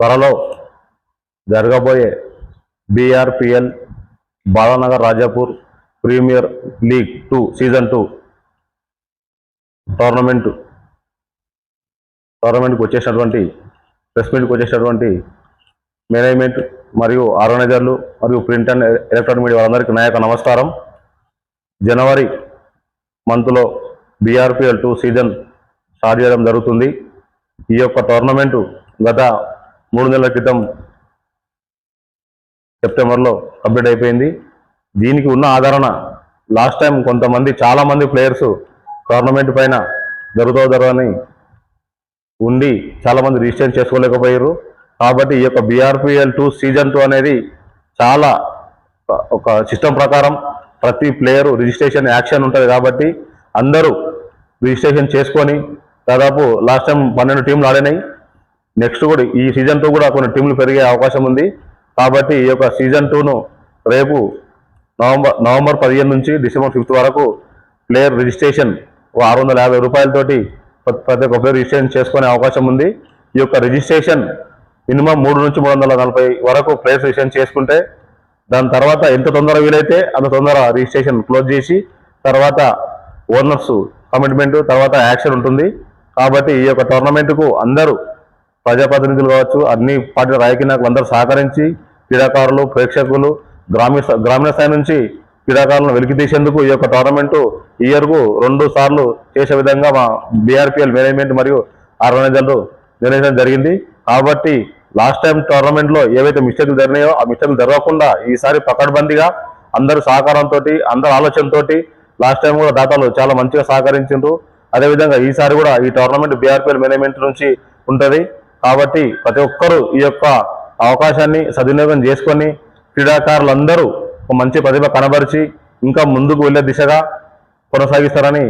త్వరలో జరగబోయే BRPL Balanagar Rajapur premier league two season two tournament టోర్నమెంట్కి వచ్చేసినటువంటి ప్రెస్ మీట్కి వచ్చేసినటువంటి మేనేజ్మెంట్ మరియు ఆర్గనైజర్లు మరియు ప్రింట్ అండ్ ఎలక్ట్రానిక్ మీడియా వాళ్ళందరికీ నా యొక్క నమస్కారం. జనవరి మంత్లో బీఆర్పిఎల్ టూ సీజన్ స్టార్ట్ చేయడం జరుగుతుంది. ఈ యొక్క టోర్నమెంటు గత మూడు నెలల క్రితం సెప్టెంబర్లో కంప్లీట్ అయిపోయింది. దీనికి ఉన్న ఆదరణ లాస్ట్ టైం కొంతమంది చాలామంది ప్లేయర్స్ టోర్నమెంట్ పైన జరుగుతో జరగని ఉండి చాలామంది రిజిస్టర్ చేసుకోలేకపోయారు. కాబట్టి ఈ యొక్క బీఆర్పిఎల్ టూ సీజన్ టూ అనేది చాలా ఒక- ఒక సిస్టమ్ ప్రకారం ప్రతి ప్లేయరు రిజిస్ట్రేషన్ యాక్షన్ ఉంటుంది కాబట్టి అందరూ రిజిస్ట్రేషన్ చేసుకొని దాదాపు లాస్ట్ టైం పన్నెండు టీంలు ఆడినాయి. నెక్స్ట్ కూడా ఈ సీజన్ టూ కూడా కొన్ని టీంలు పెరిగే అవకాశం ఉంది. కాబట్టి ఈ యొక్క సీజన్ టూను రేపు నవంబర్ నవంబర్ పదిహేను నుంచి డిసెంబర్ ఫిఫ్త్ వరకు ప్లేయర్ రిజిస్ట్రేషన్ ఓ ఆరు వందల యాభై రూపాయలతోటి ప్రతి ఒక్క ప్లేయర్ రిజిస్ట్రేషన్ చేసుకునే అవకాశం ఉంది. ఈ యొక్క రిజిస్ట్రేషన్ మినిమం మూడు నుంచి మూడు వందల నలభై వరకు ప్లేయర్స్ రిజిస్ట్రేషన్ చేసుకుంటే దాని తర్వాత ఎంత తొందర వీలైతే అంత తొందర రిజిస్ట్రేషన్ క్లోజ్ చేసి తర్వాత ఓనర్స్ కమిట్మెంట్ తర్వాత యాక్షన్ ఉంటుంది. కాబట్టి ఈ యొక్క టోర్నమెంట్కు అందరూ ప్రజాప్రతినిధులు కావచ్చు అన్ని పార్టీ రాజకీయ నాయకులు అందరూ సహకరించి క్రీడాకారులు ప్రేక్షకులు గ్రామీణ గ్రామీణ స్థాయి నుంచి క్రీడాకారులను వెలికి తీసేందుకు ఈ యొక్క టోర్నమెంటు ఇయర్కు రెండు సార్లు చేసే విధంగా మా బీఆర్పీఎల్ మేనేజ్మెంట్ మరియు ఆర్గనైజర్లు నిర్ణయించడం జరిగింది. కాబట్టి లాస్ట్ టైం టోర్నమెంట్లో ఏవైతే మిస్టేక్లు జరిగినాయో ఆ మిస్టేక్లు జరగకుండా ఈసారి పకడ్బందీగా అందరి సహకారంతో అందరి ఆలోచనతో లాస్ట్ టైం కూడా దాతలు చాలా మంచిగా సహకరించారు అదేవిధంగా ఈసారి కూడా ఈ టోర్నమెంట్ బీఆర్పీఎల్ మేనేజ్మెంట్ నుంచి ఉంటుంది. కాబట్టి ప్రతి ఒక్కరూ ఈ యొక్క అవకాశాన్ని సద్వినియోగం చేసుకొని క్రీడాకారులందరూ ఒక మంచి ప్రతిభ కనబరిచి ఇంకా ముందుకు వెళ్ళే దిశగా కొనసాగిస్తారని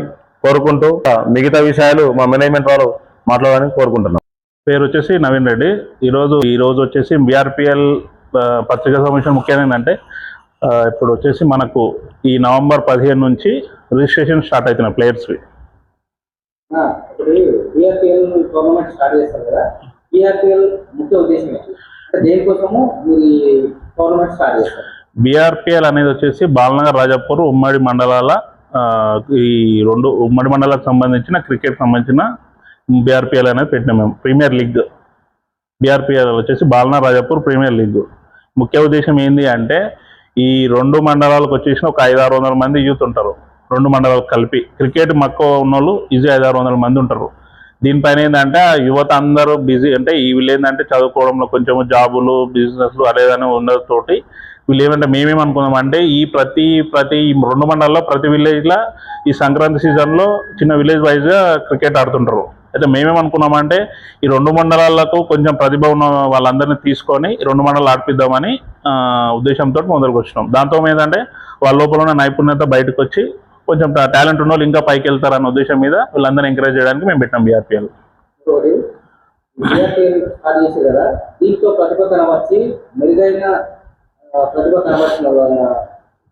కోరుకుంటూ మిగతా విషయాలు మా మేనేజ్మెంట్ వాళ్ళు మాట్లాడాలని కోరుకుంటున్నాం. పేరు వచ్చేసి నవీన్ రెడ్డి. ఈరోజు ఈ రోజు వచ్చేసి బీఆర్పిఎల్ పత్రికా సమావేశం ముఖ్యంగా ఏంటంటే ఇప్పుడు వచ్చేసి మనకు ఈ నవంబర్ పదిహేను నుంచి రిజిస్ట్రేషన్ స్టార్ట్ అవుతున్నాయి ప్లేయర్స్వి. బీఆర్పీఎల్ ముఖ్య ఉద్దేశం ఏంటి? దేనికోసము మీరు టోర్నమెంట్ స్టార్ట్ చేస్తారు? బీఆర్పిఎల్ అనేది వచ్చేసి బాలనగర్ రాజాపూర్ ఉమ్మడి మండలాల ఈ రెండు ఉమ్మడి మండలాలకు సంబంధించిన క్రికెట్ సంబంధించిన బీఆర్పిఎల్ అనేది పెట్టినాం మేము. Premier league. బీఆర్పిఎల్ వచ్చేసి బాలనగర్ రాజాపూర్ ప్రీమియర్ లీగ్. ముఖ్య ఉద్దేశం ఏంటి అంటే ఈ రెండు మండలాలకు వచ్చేసిన ఒక ఐదు ఆరు వందల మంది యూత్ ఉంటారు. రెండు మండలాలకు కలిపి. క్రికెట్ మక్కువ ఉన్న వాళ్ళు ఈజీ ఐదు ఆరు వందల మంది ఉంటారు. దీనిపైన ఏంటంటే ఆ యువత అందరూ బిజీ అంటే వీళ్ళు ఏంటంటే చదువుకోవడంలో కొంచెం జాబులు బిజినెస్లు అదేదని ఉండడంతోటి వీళ్ళు ఏమంటే మేమేమనుకున్నాం అంటే ఈ ప్రతి ప్రతి రెండు మండలాల్లో ప్రతి విలేజ్లో ఈ సంక్రాంతి సీజన్లో చిన్న విలేజ్ వైజ్గా క్రికెట్ ఆడుతుంటారు. అయితే మేమేమనుకున్నామంటే ఈ రెండు మండలాలకు కొంచెం ప్రతిభ ఉన్న వాళ్ళందరినీ తీసుకొని రెండు మండలాలు ఆడిపిద్దామని ఉద్దేశంతో మొదలుకు వచ్చినాం దాంతో ఏంటంటే వాళ్ళ లోపల ఉన్న నైపుణ్యత బయటకు వచ్చి కొంచెం టాలెంట్ ఉన్న వాళ్ళు ఇంకా పైకి వెళ్తారన్న ఉద్దేశం మీద వీళ్ళందరినీ ఎంకరేజ్ చేయడానికి మేము పెట్టాం బీఆర్పీఎల్ ఇంకోటి బీఆర్పీఎల్ స్టార్ట్ చేశారు కదా దీంతో ప్రతిభ కనబర్చి మెరుగైన ఆ, ప్రతిభ కనబర్చిన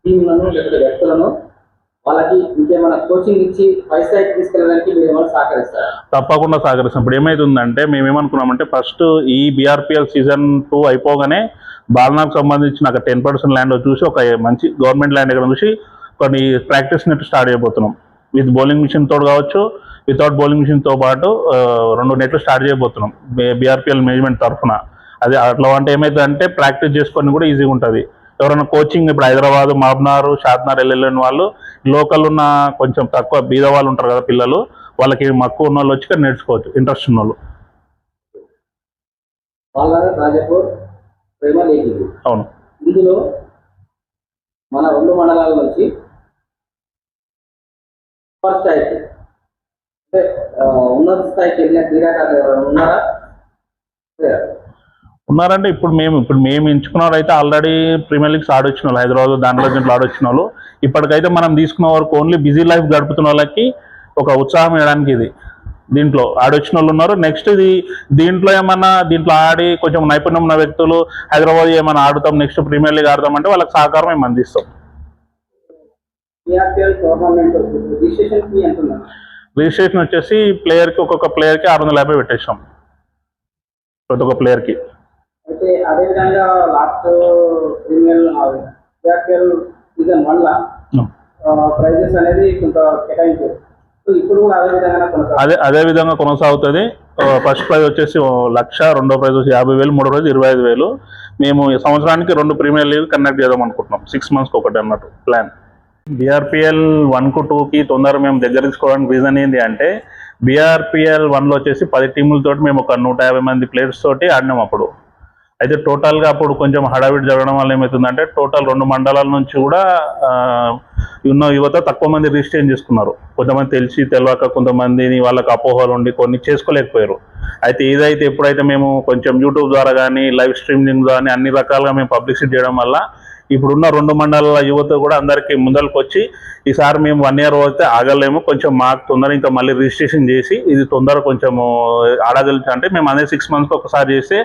టీంలను లేకపోతే వ్యక్తులను వాళ్ళకి ఇంకేమైనా కోచింగ్ ఇచ్చి పై స్థాయికి తీసుకెళ్ళడానికి మీరు ఏమైనా సహకరిస్తారా? తప్పకుండా సహకరిస్తాం. ఇప్పుడు ఏమైతుందంటే మేము ఏమనుకున్నామంటే ఫస్ట్ ఈ బీఆర్పిఎల్ సీజన్ టూ అయిపోగానే బాలనాకు సంబంధించిన ఒక టెన్ పర్సెంట్ ల్యాండ్ చూసి ఒక మంచి గవర్నమెంట్ ల్యాండ్ ఇక్కడ చూసి కొన్ని ప్రాక్టీస్ నెట్ స్టార్ట్ చేయబోతున్నాం. విత్ బౌలింగ్ మిషన్ తోడు కావచ్చు వితౌట్ బౌలింగ్ మిషన్తో పాటు రెండు నెట్లు స్టార్ట్ చేయబోతున్నాం. బీఆర్పిఎల్ మేనేజ్మెంట్ తరఫున. అది అట్లా అంటే ఏమైతుందంటే ప్రాక్టీస్ చేసుకొని కూడా ఈజీగా ఉంటుంది. ఎవరైనా కోచింగ్ ఇప్పుడు హైదరాబాద్ మాబ్నార్ షాద్నార్ వెళ్ళలేని వాళ్ళు లోకల్ ఉన్న కొంచెం తక్కువ బీద వాళ్ళు ఉంటారు కదా పిల్లలు వాళ్ళకి మక్కువ ఉన్న వాళ్ళు వచ్చి ఇక్కడ నేర్చుకోవచ్చు ఇంట్రెస్ట్ ఉన్న వాళ్ళు అవును. ఇందులో మన రెండు మండలాల నుంచి ఫస్ట్ స్థాయికి. అంటే ఉన్నత స్థాయికి వెళ్ళిన క్రీడాకారులు ఎవరైనా ఉన్నారా? ఉన్నారంటే ఇప్పుడు మేము ఇప్పుడు మేము ఎంచుకున్న అయితే ఆల్రెడీ ప్రీమియర్ లీగ్స్ ఆడొచ్చిన వాళ్ళు హైదరాబాద్ దాంట్లో దీంట్లో ఆడొచ్చిన వాళ్ళు ఇప్పటికైతే మనం తీసుకున్న వరకు ఓన్లీ బిజీ లైఫ్ గడుపుతున్న వాళ్ళకి ఒక ఉత్సాహం ఇవ్వడానికి ఇది. దీంట్లో ఆడొచ్చిన వాళ్ళు ఉన్నారు. నెక్స్ట్ ఇది దీంట్లో ఏమన్నా దీంట్లో ఆడి కొంచెం నైపుణ్యం ఉన్న వ్యక్తులు హైదరాబాద్ ఏమైనా ఆడుతాం నెక్స్ట్ ప్రీమియర్ లీగ్ ఆడతాం అంటే వాళ్ళకి సహకారం మేము అందిస్తాం. రిజిస్ట్రేషన్ వచ్చేసి ప్లేయర్కి ఒక్కొక్క ప్లేయర్కి ఆరు వందల యాభై పెట్టేసాం ప్రతి ఒక్క ప్లేయర్కి అయితే అదేవిధంగా last premier VRPL season one లా ప్రైజెస్ అనేది కొంత కేటాయించారు. సో ఇప్పుడు కూడా అదే అదే విధంగా కొనసాగుతుంది. ఫస్ట్ ప్రైజ్ వచ్చేసి లక్ష రెండో ప్రైజ్ వచ్చి యాభై వేలు మూడో ప్రైజ్ ఇరవై ఐదు వేలు. మేము ఈ సంవత్సరానికి రెండు ప్రీమియర్ లీగ్ కండక్ట్ చేద్దాం అనుకుంటున్నాం. సిక్స్ మంత్స్కి ఒకటి అన్నట్టు ప్లాన్ బీఆర్పిఎల్ వన్కు టూకి తొందరగా మేము దగ్గర తీసుకోవడానికి రీజన్ ఏంటి అంటే బీఆర్పిఎల్ వన్లో వచ్చేసి పది టీములతో మేము ఒక నూట యాభై మంది ప్లేయర్స్ తోటి ఆడినాం అప్పుడు. అయితే టోటల్గా అప్పుడు కొంచెం హడావిడి జరగడం వల్ల ఏమవుతుందంటే టోటల్ రెండు మండలాల నుంచి కూడా ఉన్న యువత తక్కువ మంది రిజిస్ట్రేషన్ చేసుకున్నారు. కొంతమంది తెలిసి తెలియక కొంతమందిని వాళ్ళకి అపోహలు ఉండి కొన్ని చేసుకోలేకపోయారు. అయితే ఏదైతే ఎప్పుడైతే మేము కొంచెం యూట్యూబ్ ద్వారా కానీ లైవ్ స్ట్రీమింగ్ కానీ అన్ని రకాలుగా మేము పబ్లిసిటీ చేయడం వల్ల ఇప్పుడున్న రెండు మండలాల యువత కూడా అందరికీ ముందరకు వచ్చి ఈసారి మేము వన్ ఇయర్ పోతే ఆగలేము కొంచెం మాకు తొందర ఇంకా మళ్ళీ రిజిస్ట్రేషన్ చేసి ఇది తొందర కొంచెము ఆడగలుగుతా అంటే మేము అదే సిక్స్ మంత్స్కి ఒకసారి చేస్తే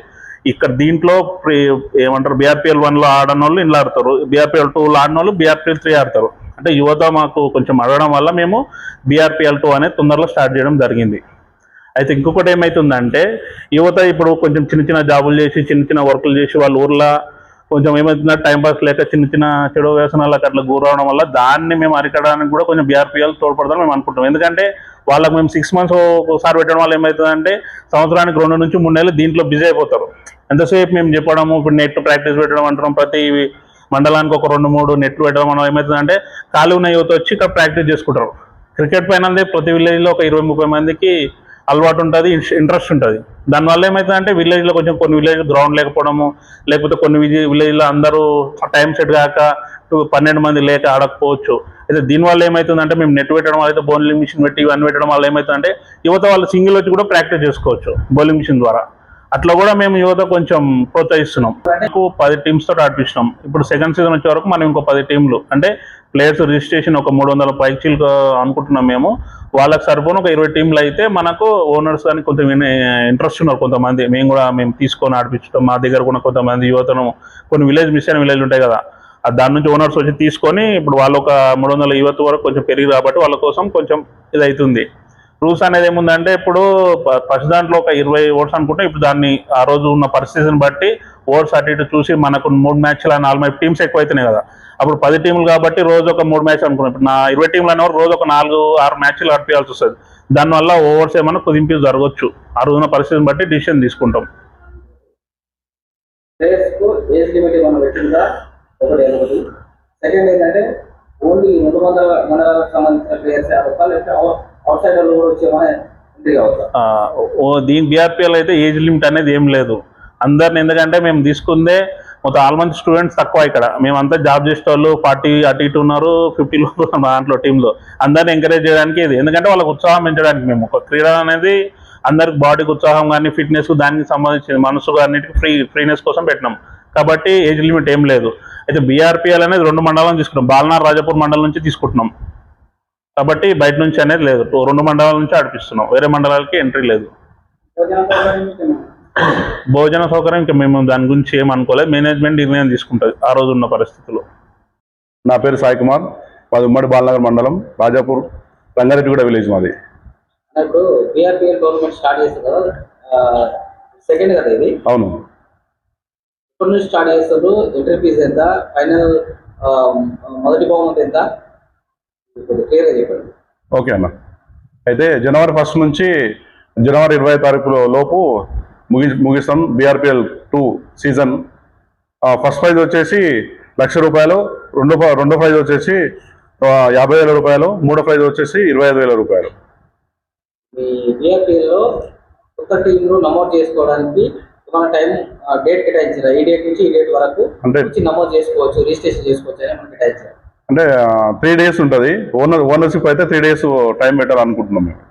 ఇక్కడ దీంట్లో ప్రీ- ఏమంటారు బీఆర్పిఎల్ వన్లో ఆడని వాళ్ళు ఇంట్లో ఆడతారు బీఆర్పిఎల్ టూలో ఆడిన వాళ్ళు బీఆర్పిఎల్ త్రీ ఆడతారు. అంటే యువత మాకు కొంచెం అడగడం వల్ల మేము బీఆర్పిఎల్ టూ అనేది తొందరలో స్టార్ట్ చేయడం జరిగింది. అయితే ఇంకొకటి ఏమవుతుందంటే యువత ఇప్పుడు కొంచెం చిన్న చిన్న జాబులు చేసి చిన్న చిన్న వర్కులు చేసి వాళ్ళ ఊర్లో కొంచెం ఏమవుతుందో టైం పాస్ లేక చిన్న చిన్న చెడు వ్యసనాలకు అట్లా గురవడం వల్ల దాన్ని మేము అరికడానికి కూడా కొంచెం బీఆర్పీఎల్ తోడ్పడతాం మేము అనుకుంటాం ఎందుకంటే వాళ్ళకి మేము సిక్స్ మంత్స్ ఒకసారి పెట్టడం వల్ల ఏమవుతుందంటే సంవత్సరానికి రెండు నుంచి మూడు నెలలు దీంట్లో బిజీ అయిపోతారు. ఎంతసేపు మేము చెప్పడము ఇప్పుడు నెట్ ప్రాక్టీస్ పెట్టడం అంటున్నాం ప్రతి మండలానికి ఒక రెండు మూడు నెట్లు పెట్టడం వల్ల ఏమవుతుందంటే ఖాళీ ఉన్న యువత వచ్చి ఇక్కడ ప్రాక్టీస్ చేసుకుంటారు. క్రికెట్ పైన ప్రతి విలేజ్లో ఒక ఇరవై ముప్పై మందికి అలవాటు ఉంటుంది ఇంట్రెస్ట్ ఉంటుంది. దానివల్ల ఏమవుతుందంటే విలేజ్లో కొంచెం కొన్ని విలేజ్ గ్రౌండ్ లేకపోవడము లేకపోతే కొన్ని విలేజ్లో అందరూ టైం సెట్ కాక టూ- పన్నెండు మంది లేక ఆడకపోవచ్చు. అయితే దీనివల్ల ఏమవుతుందంటే మేము నెట్ పెట్టడం వల్ల అయితే బౌలింగ్ మిషన్ పెట్టి ఇవన్నీ పెట్టడం వల్ల ఏమవుతుందంటే యువత వాళ్ళు సింగిల్ వచ్చి కూడా ప్రాక్టీస్ చేసుకోవచ్చు బౌలింగ్ మిషన్ ద్వారా. అట్లా కూడా మేము యువత కొంచెం ప్రోత్సహిస్తున్నాం. మనకు పది టీమ్స్ తోటి ఆడిపిస్తున్నాం. ఇప్పుడు సెకండ్ సీజన్ వచ్చే వరకు మనం ఇంకో పది టీంలు అంటే ప్లేయర్స్ రిజిస్ట్రేషన్ ఒక మూడు వందల పైచీలు అనుకుంటున్నాం మేము. వాళ్ళకి సరిపోను ఒక ఇరవై టీంలు అయితే మనకు ఓనర్స్ కానీ కొంచెం ఇంట్రెస్ట్ ఉన్నారు కొంతమంది. మేము కూడా మేము తీసుకొని ఆడిపించడం మా దగ్గర కూడా కొంతమంది యువతను కొన్ని విలేజ్ మిస్ అయిన విలేజ్ ఉంటాయి కదా. దాని నుంచి ఓనర్స్ వచ్చి తీసుకొని ఇప్పుడు వాళ్ళు ఒక మూడు వందల యువత వరకు కొంచెం పెరిగి కాబట్టి వాళ్ళ కోసం కొంచెం ఇది అవుతుంది రూల్స్ అనేది ఏముందంటే ఇప్పుడు ప- ఫస్ట్ దాంట్లో ఒక ఇరవై ఓట్స్ అనుకుంటే ఇప్పుడు దాన్ని ఆ రోజు ఉన్న పరిస్థితిని బట్టి ఓట్స్ అటు ఇటు చూసి మనకు మూడు మ్యాచ్లు నాలుగు టీమ్స్ ఎక్కువైతున్నాయి కదా. అప్పుడు పది టీంలు కాబట్టి రోజు ఒక మూడు మ్యాచ్ అనుకున్నాం ఇప్పుడు నా ఇరవై టీంలు అనేవారు రోజు ఒక నాలుగు ఆరు మ్యాచ్లు ఆడిపించాల్సి వస్తుంది. దానివల్ల ఓవర్స్ ఏమైనా కుదింపు జరగవచ్చు ఆ రోజున పరిస్థితిని బట్టి డిసిషన్ తీసుకుంటాం. సెకండ్ ఏంటంటే ఓన్లీ రెండు వందల మండలాలకు సంబంధించిన ప్లేయర్స్ ఆడతా లేకపోతే ఓ దీని బీఆర్పీఎల్ అయితే ఏజ్ లిమిట్ అనేది ఏం లేదు. అందరిని ఎందుకంటే మేము తీసుకుందే మొత్తం ఆల్మంది స్టూడెంట్స్ తక్కువ ఇక్కడ. మేమంతా జాబ్ చేసే వాళ్ళు ఫార్టీ అటు ఇటు ఉన్నారు ఫిఫ్టీ లోపు దాంట్లో టీంలో అందరిని ఎంకరేజ్ చేయడానికి ఇది. ఎందుకంటే వాళ్ళకి ఉత్సాహం పెంచడానికి మేము. ఒక క్రీడ అనేది అందరికి బాడీకి ఉత్సాహం కానీ ఫిట్నెస్ దానికి సంబంధించిన మనసు అన్నిటికీ ఫ్రీ ఫ్రీనెస్ కోసం పెట్టినాం. కాబట్టి ఏజ్ లిమిట్ ఏం లేదు. అయితే బీఆర్పీఎల్ అనేది రెండు మండలం తీసుకున్నాం. బాలనార్ రాజపూర్ మండలం నుంచి తీసుకుంటున్నాం. కాబట్టి బయట నుంచి అనేది లేదు. రెండు మండలాల నుంచి ఆడిపిస్తున్నాం. వేరే మండలాలకి ఎంట్రీ లేదు. భోజనం సౌకర్యం ఇంకా మేము దాని గురించి ఏం అనుకోలేదు. మేనేజ్మెంట్ నిర్ణయం తీసుకుంటుంది ఆ రోజు ఉన్న పరిస్థితుల్లో నా పేరు సాయి కుమార్. మాది ఉమ్మడి బాలనగర్ మండలం రాజాపూర్ రంగారెడ్డిగూడ విలేజ్ మాది. అన్న, ఇప్పుడు బీఆర్పీఎల్ గవర్నమెంట్ స్టార్ట్ చేస్తుంది కదా సెకండ్ కదా ఇది? అవును. ఇప్పటి నుంచి స్టార్ట్ చేస్తారు? ఎంట్రీ ఫీజ్ ఎంత? ఫైనల్ మొదటి బహుమతి ఎంత? ఇప్పుడు ఓకే అన్న. అయితే జనవరి ఫస్ట్ నుంచి జనవరి ఇరవై తారీఖు లోపు ముగి ముగిస్తాం BRPL two season. First prize వచ్చేసి లక్ష రూపాయలు రెండో రెండో ప్రైజ్ వచ్చేసి యాభై వేల రూపాయలు మూడో ప్రైజ్ వచ్చేసి ఇరవై ఐదు వేల రూపాయలు. బీఆర్పీఎల్లో కొత్త టీంలు నమోదు చేసుకోవడానికి మన టైం డేట్ కేటాయించారు? ఈ డేట్ నుంచి ఈ డేట్ వరకు నమోదు చేసుకోవచ్చు రిజిస్ట్రేషన్ చేసుకోవచ్చు అని మనకి కేటాయించారు? అంటే త్రీ డేస్ ఉంటుంది. ఓనర్ ఓనర్షిప్ అయితే త్రీ డేస్ టైం పెట్టాలనుకుంటున్నాం మేము.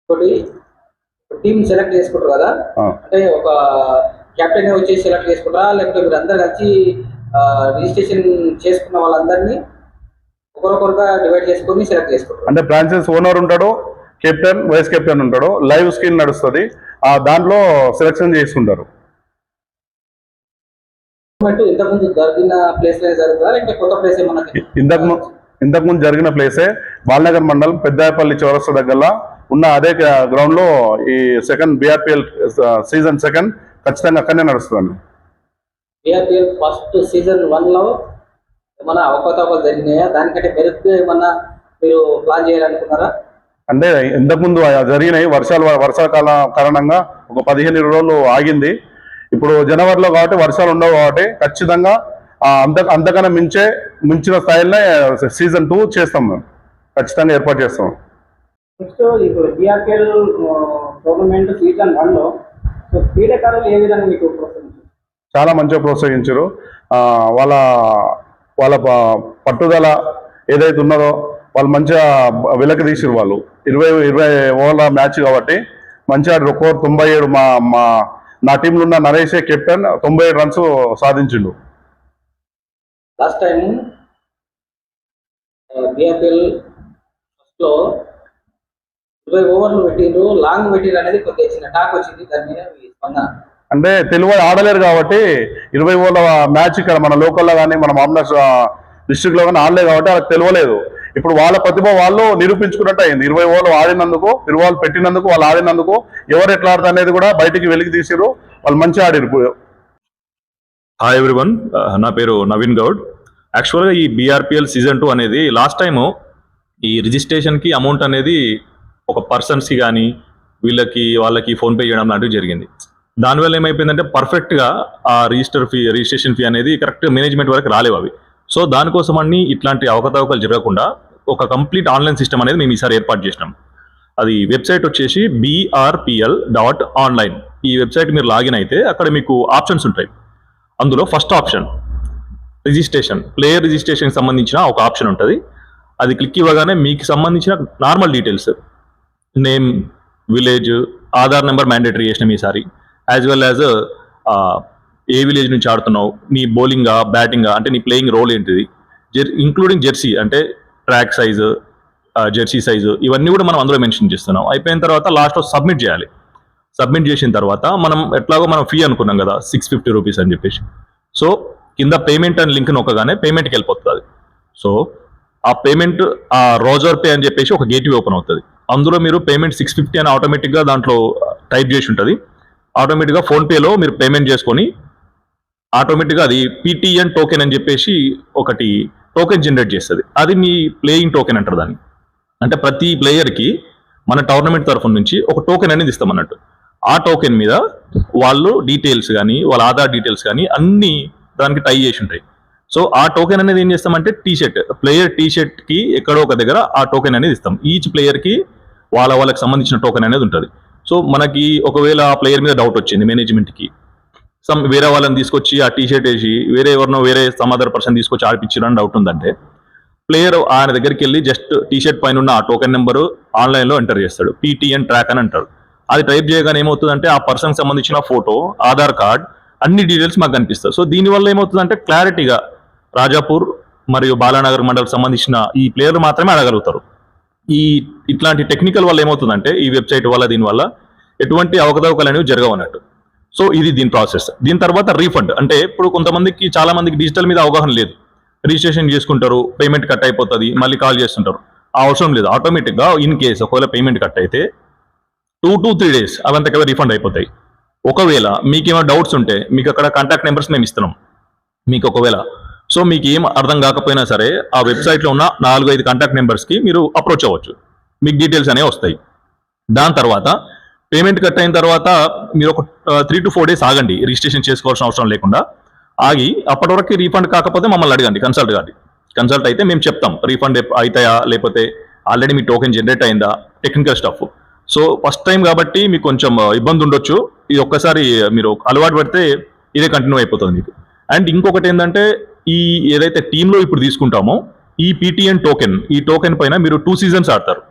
ఇంకోటి టీం సెలెక్ట్ చేసుకుంటారు కదా? అంటే ఒక కెప్టెన్ వచ్చి సెలెక్ట్ చేసుకుంటారా? లేకపోతే మీరు అందరు కలిసి రిజిస్ట్రేషన్ చేసుకున్న వాళ్ళందరినీ ఒకరొకరుగా డివైడ్ చేసుకొని సెలెక్ట్ చేసుకుంటారు. అంటే బ్రాంచెస్ ఓనర్ ఉంటాడు కెప్టెన్ వైస్ కెప్టెన్ ఉంటాడు లైవ్ స్క్రీన్ నడుస్తుంది. ఆ దాంట్లో సెలెక్షన్ చేసుకుంటారు టోర్నమెంట్ ఇంతకుముందు జరిగిన ప్లేస్లో జరుగుతుందా లేకపోతే కొత్త ప్లేస్ ఏమన్నా ఇంతకు ము- ఇంతకు ముందు జరిగిన ప్లేసే బాలనగర్ మండలం పెద్దాయపల్లి చౌరస్తా దగ్గర ఉన్న అదే గ్రౌండ్లో ఈ సెకండ్ బీఆర్పిఎల్ సీజన్ సెకండ్ ఖచ్చితంగా అక్కడనే నడుస్తుంది. బిఆర్పిఎల్ ఫస్ట్ సీజన్ వన్లో ఏమన్నా అవకతవకలు జరిగినాయా? దానికంటే మెరుగ్గా ఏమన్నా మీరు ప్లాన్ చేయాలనుకున్నారా? అంటే ఇంతకుముందు జరిగినాయి వర్షాలు వర్షాకాల కారణంగా ఒక పదిహేను రోజులు ఆగింది. ఇప్పుడు జనవరిలో కాబట్టి వర్షాలు ఉండవు కాబట్టి ఖచ్చితంగా అంత అంతకన్నా మించే మించిన స్థాయిలోనే సీజన్ టూ చేస్తాం మేము. ఖచ్చితంగా ఏర్పాటు చేస్తాం. నెక్స్ట్ ఇప్పుడు బిఆర్పిఎల్ టోర్నమెంట్ సీజన్ వన్లో సో క్రీడాకారులు ఏ విధంగా మీకు ప్రోత్సహించారు? చాలా మంచిగా ప్రోత్సహించారు. వాళ్ళ వాళ్ళ పట్టుదల ఏదైతే ఉన్నదో వాళ్ళు మంచిగా వెలకి తీసిరు వాళ్ళు. ఇరవై ఇరవై ఓవర్ల మ్యాచ్ కాబట్టి మంచిగా ఆడారు. ఒక్కో తొంభై ఏడు మా మా నా టీంలో ఉన్న నరేషే కెప్టెన్ తొంభై ఏడు రన్స్ సాధించిండు. లాస్ట్ టైం బిఆర్పిఎల్ ఫస్ట్లో ఇరవై ఓవర్లు పెట్టిండ్రు. లాంగ్ పెట్టిండ్రు అనేది కొద్దిగా చిన్న టాక్ వచ్చింది. దాని మీద స్పందన? అంటే తెలుగు ఆడలేరు కాబట్టి ఇరవై ఓవర్ల మ్యాచ్ ఇక్కడ మన లోకల్లో కానీ మన మామూలు డిస్టిక్లో కానీ ఆడలేదు కాబట్టి వాళ్ళకి తెలియలేదు ఇప్పుడు వాళ్ళ ప్రతిభ వాళ్ళు నిరూపించుకున్నట్టు అయింది. ఇరవై ఓవర్లు ఆడినందుకు ఇరవై ఓవర్లు పెట్టినందుకు వాళ్ళు ఆడినందుకు ఎవరు ఎట్లా ఆడతా అనేది కూడా బయటికి వెలికి తీసిరు వాళ్ళు మంచిగా ఆడిరు హాయ్ ఎవ్రీవన్ నా పేరు నవీన్ గౌడ్. యాక్చువల్గా ఈ బీఆర్పిఎల్ సీజన్ టూ అనేది లాస్ట్ టైము ఈ రిజిస్ట్రేషన్కి అమౌంట్ అనేది ఒక పర్సన్స్కి కానీ వీళ్ళకి వాళ్ళకి ఫోన్పే చేయడం లాంటివి జరిగింది. దానివల్ల ఏమైపోయిందంటే పర్ఫెక్ట్గా ఆ రిజిస్టర్ ఫీ రిజిస్ట్రేషన్ ఫీ అనేది కరెక్ట్ మేనేజ్మెంట్ వరకు రాలేవు అవి. సో దానికోసం అన్ని ఇట్లాంటి అవకతవకలు జరగకుండా ఒక కంప్లీట్ ఆన్లైన్ సిస్టమ్ అనేది మేము ఈసారి ఏర్పాటు చేసినాం. అది వెబ్సైట్ వచ్చేసి బీఆర్పిఎల్ డాట్ ఆన్లైన్ ఈ వెబ్సైట్ మీరు లాగిన్ అయితే అక్కడ మీకు ఆప్షన్స్ ఉంటాయి. అందులో ఫస్ట్ ఆప్షన్ రిజిస్ట్రేషన్. ప్లేయర్ రిజిస్ట్రేషన్కి సంబంధించిన ఒక ఆప్షన్ ఉంటుంది. అది క్లిక్ ఇవ్వగానే మీకు సంబంధించిన normal details name village Aadhaar number mandatory చేసినాం ఈసారి. యాజ్ వెల్ యాజ్ ఏ విలేజ్ నుంచి ఆడుతున్నావు నీ బౌలింగా బ్యాటింగా అంటే నీ ప్లేయింగ్ రోల్ ఏంటిది జెర్ ఇంక్లూడింగ్ జెర్సీ అంటే ట్రాక్ సైజు జెర్సీ సైజు ఇవన్నీ కూడా మనం అందులో మెన్షన్ చేస్తున్నాం. అయిపోయిన తర్వాత లాస్ట్లో సబ్మిట్ చేయాలి. సబ్మిట్ చేసిన తర్వాత మనం ఎట్లాగో మనం ఫీ అనుకున్నాం కదా సిక్స్ ఫిఫ్టీ రూపీస్ అని చెప్పేసి. సో కింద పేమెంట్ అని లింక్ నొక్కగానే పేమెంట్కి వెళ్ళిపోతుంది. సో ఆ పేమెంట్ ఆ రోజర్ పే అని చెప్పేసి ఒక గేట్వే ఓపెన్ అవుతుంది. అందులో మీరు పేమెంట్ సిక్స్ ఫిఫ్టీ అని ఆటోమేటిక్గా దాంట్లో టైప్ చేసి ఉంటుంది. ఆటోమేటిక్గా ఫోన్పేలో మీరు పేమెంట్ చేసుకొని ఆటోమేటిక్గా అది పీటీఎన్ టోకెన్ అని చెప్పేసి ఒకటి టోకెన్ జనరేట్ చేస్తుంది. అది మీ ప్లేయింగ్ టోకెన్ అంటారు దాన్ని. అంటే ప్రతి ప్లేయర్కి మన టోర్నమెంట్ తరఫు నుంచి ఒక టోకెన్ అనేది ఇస్తాం అన్నట్టు. ఆ టోకెన్ మీద వాళ్ళు డీటెయిల్స్ కానీ వాళ్ళ ఆధార్ డీటెయిల్స్ కానీ అన్నీ దానికి టై చేసి ఉంటాయి. సో ఆ టోకెన్ అనేది ఏం చేస్తామంటే టీ షర్ట్ ప్లేయర్ టీ షర్ట్కి ఎక్కడో ఒక దగ్గర ఆ టోకెన్ అనేది ఇస్తాం. ఈచ్ ప్లేయర్కి వాళ్ళ వాళ్ళకి సంబంధించిన టోకెన్ అనేది ఉంటుంది. సో మనకి ఒకవేళ ఆ ప్లేయర్ మీద డౌట్ వచ్చింది మేనేజ్మెంట్కి సమ్ వేరే వాళ్ళని తీసుకొచ్చి ఆ టీషర్ట్ వేసి వేరే ఎవరినో వేరే సమాధాన పర్సన్ తీసుకొచ్చి ఆడిపించారని డౌట్ ఉందంటే ప్లేయర్ ఆయన దగ్గరికి వెళ్ళి జస్ట్ టీషర్ట్ పైన ఉన్న ఆ టోకెన్ నెంబర్ ఆన్లైన్లో ఎంటర్ చేస్తాడు. పీటీఎన్ ట్రాక్ అని అంటారు. అది టైప్ చేయగానే ఏమవుతుందంటే ఆ పర్సన్కి సంబంధించిన ఫోటో ఆధార్ కార్డ్ అన్ని డీటెయిల్స్ మాకు కనిపిస్తాయి. సో దీనివల్ల ఏమవుతుందంటే క్లారిటీగా రాజాపూర్ మరియు బాలానగర్ మండలకు సంబంధించిన ఈ ప్లేయర్లు మాత్రమే అడగలుగుతారు. ఈ ఇట్లాంటి టెక్నికల్ వల్ల ఏమవుతుందంటే ఈ వెబ్సైట్ వల్ల దీనివల్ల ఎటువంటి అవకతవకలు అనేవి జరగవు అన్నట్టు. సో ఇది దీని ప్రాసెస్. దీని తర్వాత రీఫండ్. అంటే ఇప్పుడు కొంతమందికి చాలా మందికి డిజిటల్ మీద అవగాహన లేదు. రిజిస్ట్రేషన్ చేసుకుంటారు పేమెంట్ కట్ అయిపోతుంది మళ్ళీ కాల్ చేస్తుంటారు. ఆ అవసరం లేదు. ఆటోమేటిక్గా ఇన్ కేస్ ఒకవేళ పేమెంట్ కట్ అయితే టూ టు త్రీ డేస్ అవంతకవే రీఫండ్ అయిపోతాయి. ఒకవేళ మీకు ఏమైనా డౌట్స్ ఉంటే మీకు అక్కడ కాంటాక్ట్ నెంబర్స్ మేము ఇస్తున్నాం. మీకు ఒకవేళ. సో మీకు ఏం అర్థం కాకపోయినా సరే ఆ వెబ్సైట్లో ఉన్న నాలుగు ఐదు కాంటాక్ట్ నెంబర్స్కి మీరు అప్రోచ్ అవ్వచ్చు. మీకు డీటెయిల్స్ అనేవి వస్తాయి. దాని తర్వాత పేమెంట్ కట్ అయిన తర్వాత మీరు ఒక త్రీ టు ఫోర్ డేస్ ఆగండి. రిజిస్ట్రేషన్ చేసుకోవాల్సిన అవసరం లేకుండా ఆగి అప్పటి వరకు రీఫండ్ కాకపోతే మమ్మల్ని అడగండి కన్సల్ట్ కాండి కన్సల్ట్ అయితే మేము చెప్తాం రీఫండ్ అవుతాయా లేకపోతే ఆల్రెడీ మీ టోకెన్ జనరేట్ అయిందా? Technical stuff. So first time కాబట్టి మీకు కొంచెం ఇబ్బంది ఉండొచ్చు. ఇది ఒక్కసారి మీరు అలవాటు పడితే ఇదే కంటిన్యూ అయిపోతుంది మీకు. అండ్ ఇంకొకటి ఏంటంటే ఈ ఏదైతే టీంలో ఇప్పుడు తీసుకుంటామో ఈ పీటీఎన్ టోకెన్ ఈ టోకెన్ పైన మీరు టూ సీజన్స్ ఆడతారు.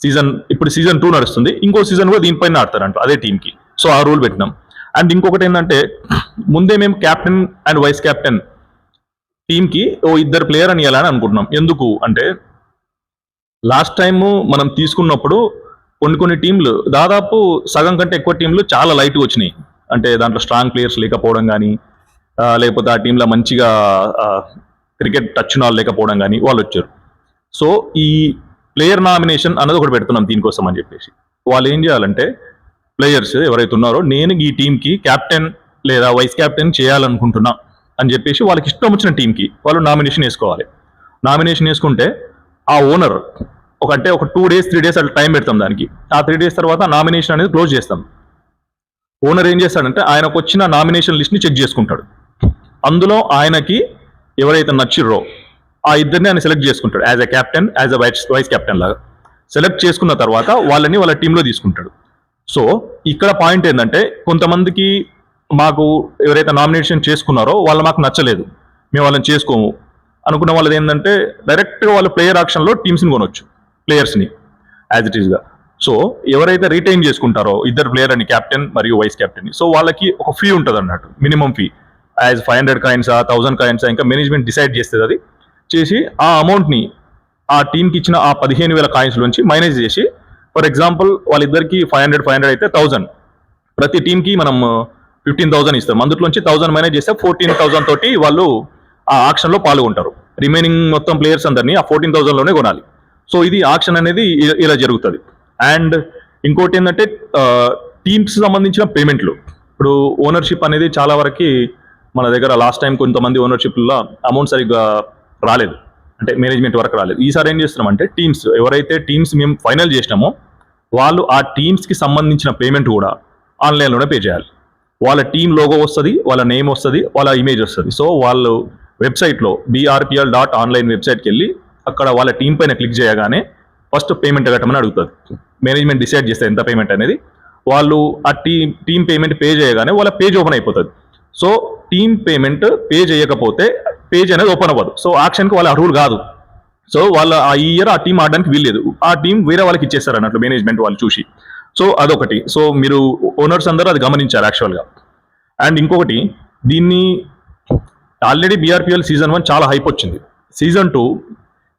సీజన్ ఇప్పుడు సీజన్ టూ నడుస్తుంది. ఇంకో సీజన్ కూడా దీనిపైన ఆడతారంట అదే టీంకి సో ఆ రూల్ పెట్టినాం. అండ్ ఇంకొకటి ఏంటంటే ముందే మేము కెప్టెన్ అండ్ వైస్ కెప్టెన్ టీంకి ఓ ఇద్దరు ప్లేయర్ అని ఇవ్వాలని అనుకుంటున్నాం. ఎందుకు అంటే లాస్ట్ టైము మనం తీసుకున్నప్పుడు కొన్ని కొన్ని టీంలు దాదాపు సగం కంటే ఎక్కువ టీంలు చాలా లైట్గా వచ్చినాయి. అంటే దాంట్లో స్ట్రాంగ్ ప్లేయర్స్ లేకపోవడం కానీ లేకపోతే ఆ టీంలో మంచిగా క్రికెట్ టచ్ నాలు లేకపోవడం కానీ వాళ్ళు వచ్చారు. సో ఈ ప్లేయర్ నామినేషన్ అన్నది ఒకటి పెడుతున్నాం దీనికోసం అని చెప్పేసి. వాళ్ళు ఏం చేయాలంటే ప్లేయర్స్ ఎవరైతే ఉన్నారో నేను ఈ టీంకి కెప్టెన్ లేదా వైస్ క్యాప్టెన్ చేయాలనుకుంటున్నా అని చెప్పేసి వాళ్ళకి ఇష్టం వచ్చిన టీంకి వాళ్ళు నామినేషన్ వేసుకోవాలి. నామినేషన్ వేసుకుంటే ఆ ఓనర్ ఒక అంటే ఒక టూ డేస్ త్రీ డేస్ అట్లా టైం పెడతాం దానికి. ఆ త్రీ డేస్ తర్వాత నామినేషన్ అనేది క్లోజ్ చేస్తాం. ఓనర్ ఏం చేస్తాడంటే ఆయనకు వచ్చిన నామినేషన్ లిస్ట్ని చెక్ చేసుకుంటాడు. అందులో ఆయనకి ఎవరైతే నచ్చిర్రో ఆ ఇద్దరిని ఆయన సెలెక్ట్ చేసుకుంటాడు as a captain as a vice vice captain లాగా. సెలెక్ట్ చేసుకున్న తర్వాత వాళ్ళని వాళ్ళ టీంలో తీసుకుంటాడు. సో ఇక్కడ పాయింట్ ఏంటంటే కొంతమందికి మాకు ఎవరైతే నామినేషన్ చేసుకున్నారో వాళ్ళు మాకు నచ్చలేదు. మేము వాళ్ళని చేసుకోము. అనుకున్న వాళ్ళది ఏంటంటే డైరెక్ట్గా వాళ్ళు ప్లేయర్ ఆక్షన్లో టీమ్స్ని కొనొచ్చు. ప్లేయర్స్ని యాజ్ ఇట్ ఈస్గా సో ఎవరైతే రిటైన్ చేసుకుంటారో ఇద్దరు ప్లేయర్ అని క్యాప్టెన్ మరియు వైస్ క్యాప్టెన్ సో వాళ్ళకి ఒక ఫీ ఉంటుంది అన్నట్టు minimum fee as five hundred కాయిన్సా thousand కాయిన్సా ఇంకా మేనేజ్మెంట్ డిసైడ్ చేస్తుంది అది. చేసి ఆ అమౌంట్ని ఆ టీంకి ఇచ్చిన ఆ పదిహేను వేల కాయిన్స్లోంచి మైనస్ చేసి ఫర్ ఎగ్జాంపుల్ వాళ్ళిద్దరికి ఫైవ్ హండ్రెడ్ ఫైవ్ హండ్రెడ్ అయితే థౌసండ్ ప్రతి టీంకి మనం uh, ఫిఫ్టీన్ థౌసండ్ ఇస్తాం. అందులోంచి థౌసండ్ మైనస్ చేస్తే ఫోర్టీన్ థౌసండ్ తోటి వాళ్ళు ఆ ఆక్షన్లో పాల్గొంటారు. రిమైనింగ్ మొత్తం ప్లేయర్స్ అందరినీ ఆ ఫోర్టీన్ థౌసండ్లోనే కొనాలి. సో ఇది ఆక్షన్ అనేది ఇలా జరుగుతుంది. అండ్ ఇంకోటి ఏంటంటే uh, టీమ్స్ సంబంధించిన పేమెంట్లు ఇప్పుడు ఓనర్షిప్ అనేది చాలా వరకు మన దగ్గర లాస్ట్ టైం కొంతమంది ఓనర్షిప్లో అమౌంట్ సరిగ్గా రాలేదు. అంటే మేనేజ్మెంట్ వరకు రాలేదు. ఈసారి ఏం చేస్తున్నామంటే టీమ్స్ ఎవరైతే టీమ్స్ మేము ఫైనల్ చేసినామో వాళ్ళు ఆ టీమ్స్కి సంబంధించిన పేమెంట్ కూడా ఆన్లైన్లోనే పే చేయాలి. వాళ్ళ టీం లోగో వస్తుంది వాళ్ళ నేమ్ వస్తుంది వాళ్ళ ఇమేజ్ వస్తుంది. సో వాళ్ళు వెబ్సైట్లో బీఆర్పిఎల్ డాట్ ఆన్లైన్ వెబ్సైట్కి వెళ్ళి అక్కడ వాళ్ళ టీం పైన క్లిక్ చేయగానే ఫస్ట్ పేమెంట్ కట్టమని అడుగుతుంది మేనేజ్మెంట్ డిసైడ్ చేస్తే ఎంత పేమెంట్ అనేది. వాళ్ళు ఆ టీం టీం పేమెంట్ పే చేయగానే వాళ్ళ పేజ్ ఓపెన్ అయిపోతుంది. సో టీం పేమెంట్ పే చేయకపోతే పేజ్ అనేది ఓపెన్ అవ్వదు. సో ఆక్షన్కి వాళ్ళ అర్హులు కాదు. సో వాళ్ళ ఆ ఇయర్ ఆ టీం ఆడడానికి వీల్లేదు. ఆ టీం వేరే వాళ్ళకి ఇచ్చేస్తారు అన్నట్లు మేనేజ్మెంట్ వాళ్ళు చూసి. సో అదొకటి. సో మీరు ఓనర్స్ అందరూ అది గమనించారు యాక్చువల్గా అండ్ ఇంకొకటి దీన్ని ఆల్రెడీ బీఆర్పిఎల్ సీజన్ వన్ చాలా హైప్ వచ్చింది. సీజన్ టూ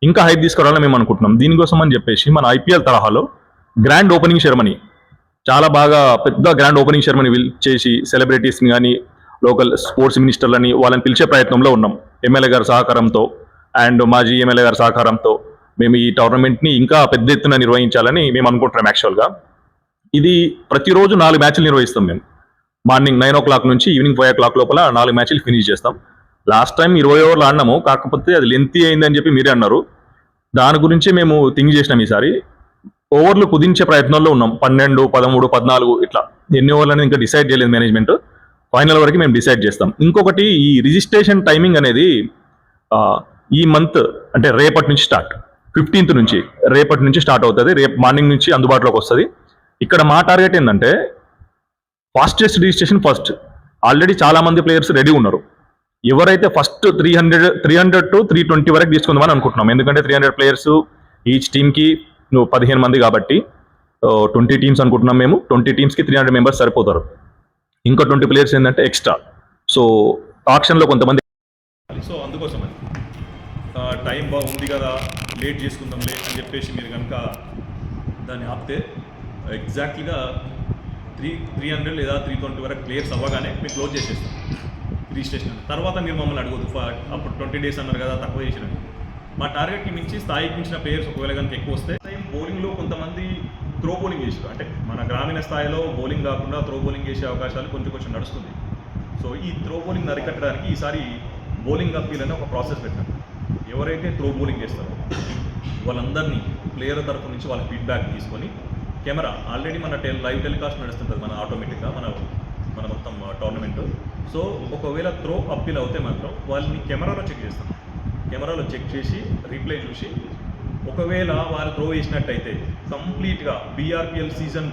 ఇంకా హైప్ తీసుకురావాలని మేము అనుకుంటున్నాం. దీనికోసం అని చెప్పేసి మన ఐపీఎల్ తరహాలో గ్రాండ్ ఓపెనింగ్ సెరమనీ చాలా బాగా పెద్ద గ్రాండ్ ఓపెనింగ్ సెరమనీ చేసి సెలబ్రిటీస్ని కానీ లోకల్ స్పోర్ట్స్ మినిస్టర్లని వాళ్ళని పిలిచే ప్రయత్నంలో ఉన్నాం. ఎమ్మెల్యే గారి సహకారంతో అండ్ మాజీ ఎమ్మెల్యే గారి సహకారంతో మేము ఈ టోర్నమెంట్ని ఇంకా పెద్ద ఎత్తున నిర్వహించాలని మేము అనుకుంటున్నాం యాక్చువల్గా. ఇది ప్రతిరోజు నాలుగు మ్యాచ్లు నిర్వహిస్తాం మేము. మార్నింగ్ నైన్ ఓ క్లాక్ నుంచి ఈవినింగ్ ఫైవ్ ఓ క్లాక్ లోపల నాలుగు మ్యాచ్లు ఫినిష్ చేస్తాం. లాస్ట్ టైం ఇరవై ఓవర్లు ఆడినాము కాకపోతే అది లెంతీ అయిందని చెప్పి మీరే అన్నారు. దాని గురించి మేము థింక్ చేసినాం ఈసారి. ఓవర్లు కుదించే ప్రయత్నంలో ఉన్నాం. పన్నెండు పదమూడు పద్నాలుగు ఇట్లా. ఎన్ని ఓవర్లు అనేది ఇంకా డిసైడ్ చేయలేదు మేనేజ్మెంట్. ఫైనల్ వరకు మేము డిసైడ్ చేస్తాం. ఇంకొకటి ఈ రిజిస్ట్రేషన్ టైమింగ్ అనేది ఈ మంత్ అంటే రేపటి నుంచి స్టార్ట్. ఫిఫ్టీన్త్ నుంచి రేపటి నుంచి స్టార్ట్ అవుతుంది. రేపు మార్నింగ్ నుంచి అందుబాటులోకి వస్తుంది. ఇక్కడ మా టార్గెట్ ఏంటంటే ఫాస్టెస్ట్ రిజిస్ట్రేషన్ ఫస్ట్. ఆల్రెడీ చాలా మంది ప్లేయర్స్ రెడీ ఉన్నారు. ఎవరైతే first three hundred three hundred to three twenty వరకు తీసుకుందామని అనుకుంటున్నాం. ఎందుకంటే త్రీ హండ్రెడ్ ప్లేయర్స్ ఈచ్ టీమ్కి నువ్వు పదిహేను మంది కాబట్టి ట్వంటీ టీమ్స్ అనుకుంటున్నాం మేము. ట్వంటీ టీమ్స్కి త్రీ హండ్రెడ్ మెంబర్స్ సరిపోతారు. ఇంకో ట్వంటీ ప్లేయర్స్ ఏంటంటే ఎక్స్ట్రా సో ఆప్షన్లో కొంతమంది సో అందుకోసం అది టైం బాగుంది కదా లేట్ చేసుకుందాంలే అని చెప్పేసి మీరు కనుక దాన్ని ఆపితే ఎగ్జాక్ట్లీగా త్రీ త్రీ హండ్రెడ్ లేదా త్రీ ట్వంటీ వరకు ప్లేయర్స్ అవ్వగానే మీకు క్లోజ్ చేసేస్తాం రిజిస్ట్రేషన్ తర్వాత మీరు మమ్మల్ని అడగదు అప్పుడు ట్వంటీ డేస్ అన్నారు కదా తక్కువ చేసినట్టు. మా టార్గెట్కి మించి స్థాయికి మించిన ప్లేయర్స్ ఒకవేళ కనుక ఎక్కువ వస్తే బౌలింగ్లో కొంతమంది త్రో బౌలింగ్ చేసారు అంటే మన గ్రామీణ స్థాయిలో బౌలింగ్ కాకుండా త్రో బౌలింగ్ చేసే అవకాశాలు కొంచెం కొంచెం నడుస్తుంది. సో ఈ త్రో బౌలింగ్ అరికట్టడానికి ఈసారి బౌలింగ్ అప్పీల్ అనే ఒక ప్రాసెస్ పెట్టాం ఎవరైతే త్రో బౌలింగ్ చేస్తారో వాళ్ళందరినీ ప్లేయర్ తరఫు నుంచి వాళ్ళ ఫీడ్బ్యాక్ తీసుకొని కెమెరా ఆల్రెడీ మన టెల్ లైవ్ టెలికాస్ట్ నడుస్తుంటుంది మన ఆటోమేటిక్గా మన మన మొత్తం టోర్నమెంట్. సో ఒకవేళ త్రో అప్పీల్ అవుతే మాత్రం వాళ్ళని కెమెరాలో చెక్ చేస్తాం. కెమెరాలో చెక్ చేసి రీప్లే చూసి ఒకవేళ వాళ్ళు త్రో వేసినట్టయితే కంప్లీట్గా బీఆర్పిఎల్ సీజన్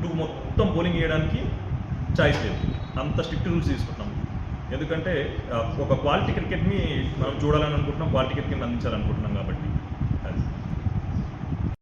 టూ మొత్తం బౌలింగ్ వేయడానికి ఛాయిస్ లేదు. అంత స్ట్రిక్ట్ రూల్స్ తీసుకుంటున్నాం. ఎందుకంటే ఒక క్వాలిటీ క్రికెట్ని మనం చూడాలని అనుకుంటున్నాం క్వాలిటీ క్రికెట్ని అందించాలనుకుంటున్నాం కాబట్టి.